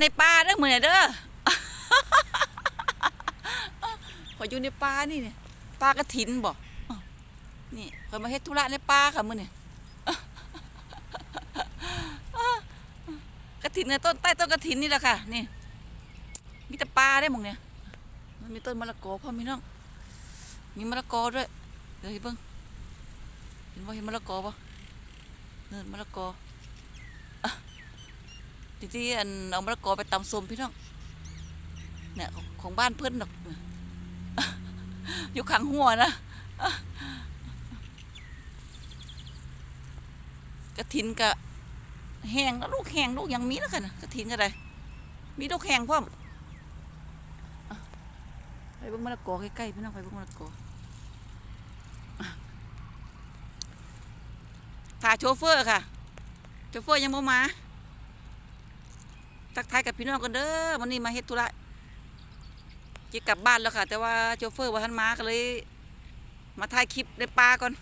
ในป่าเด้อมื้อนี้เด้อขอยอยู่ในป่านี่เนี่ยป่ากระถินบ่อ้อนี่ขอยมาเฮ็ดธุระในป่าค่ะมื้อนี้กระถินเนี่ยต้นใต้ต้นกระถินนี่แหละค่ะ นี่ มีแต่ป่าได้มองเนี่ย มันมีต้นมะละกอพ่อมีน้อง มีมะละกอด้วย เดี๋ยวเบิ่งเห็นบ่เห็นมะละกอบ่เนินมะละกอ ที่ที่อันเอามะละกอไปตำส้มพี่น้องเนี่ยของของบ้านเพื่อนดอกอยู่ข้างหัวนะกระถินกะแหงแล้วลูกแหงลูกยังมีแล้วกันนะกระถินก็ได้มีลูกแหงพร้อมไปเบิ่งมะละกอใกล้ๆพี่น้องไปเบิ่งมะละกออะถ่าโชเฟอร์ค่ะโชเฟอร์ยังบ่มา ทักทายกับพี่น้องกันเด้อวันนี้มาเฮ็ดธุระจะกลับบ้านแล้วค่ะ แต่ว่าโชเฟอร์ว่าทันมาก็เลย มาถ่ายคลิปในป่าก่อน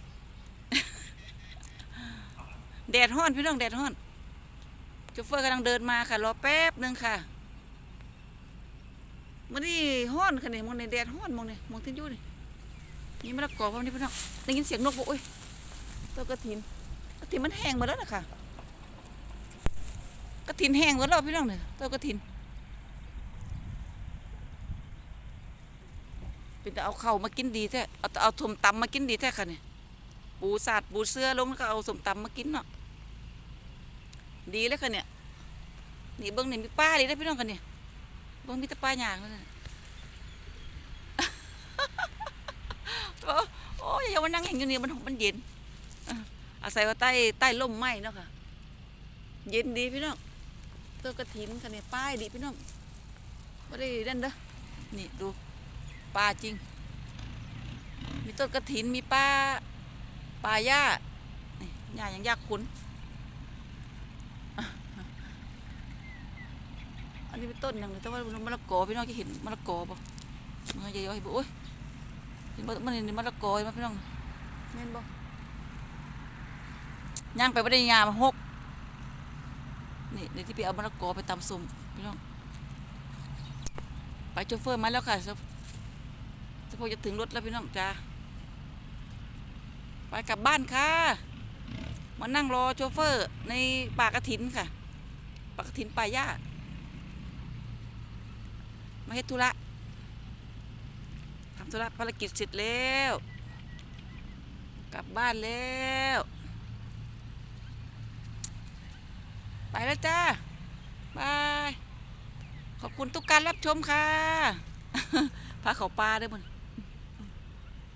แดดฮ้อนพี่น้องแดดฮ้อนโชเฟอร์กำลังเดินมาค่ะ รอแป๊บหนึงค่ะวันนี้ฮ้อนค่ะนี่มองในแดดฮ้อนมองนี่มองที่ยู่นี่นี่มะละกอพร้อมนี่พี่น้องได้ยินเสียงนกบ่โอ้ยต้นกระถินกระถินมันแห้งหมดแล้วนะคะกระ ถินแห้งหมดแล้วพี่น้องเนี่ยต้นกระถินเป็นแต่เอาเข่ามากินดีแท้เอาเอาสมตำมากินดีแท้ค่ะเนี่ยปูสาดปูเสื้อลงแล้วก็เอาสมตำมากินเนาะดีเลยค่ะเนี่ยนี่เบิ้งนี่มีป้าดีได้พี่น้องกันเนี่ยเบิ้งมีแต่ป้าหยางเลยโอ้ยอย่ามานั่งเห็นอยู่นี่มันมันเย็นอะอาศัยว่าใต้ใต้ร่มไม้เนาะค่ะ เย็นดีพี่น้อง ต้นกระถินค่ะเนี่ยป้ายดีพี่น้องไม่ได้นั่นเด้อนี่ดูป่าจริง มีต้นกระถินมีป้าป่าหญ้านี่หญ้ายังยากขุนอะอันนี้เป็นต้นอย่างเลยแต่ว่ามะละกอพี่น้องจะเห็นมะละกอป่ะมันจะย้อยบ่โอ้ยเห็นบ่มันเห็นมะละกอไหมพี่น้องเห็นบ่ย่างไปไม่ได้ยามาหก นี่เดี๋ยวที่ไปเอามะละกอไปตำส้มพี่น้องไปโชเฟอร์มาแล้วค่ะสักพอจะถึงรถแล้วพี่น้องจ้าไปกลับบ้านค่ะมานั่งรอโชเฟอร์ ในป่ากระถินค่ะป่ากระถินป่าหญ้ามาเฮ็ดธุระทำธุระภารกิจเสร็จแล้ว กลับบ้านแล้ว ไป แล้วจ้าบาย ขอบคุณทุกการรับชมค่ะพาเขาปลาด้วยมัน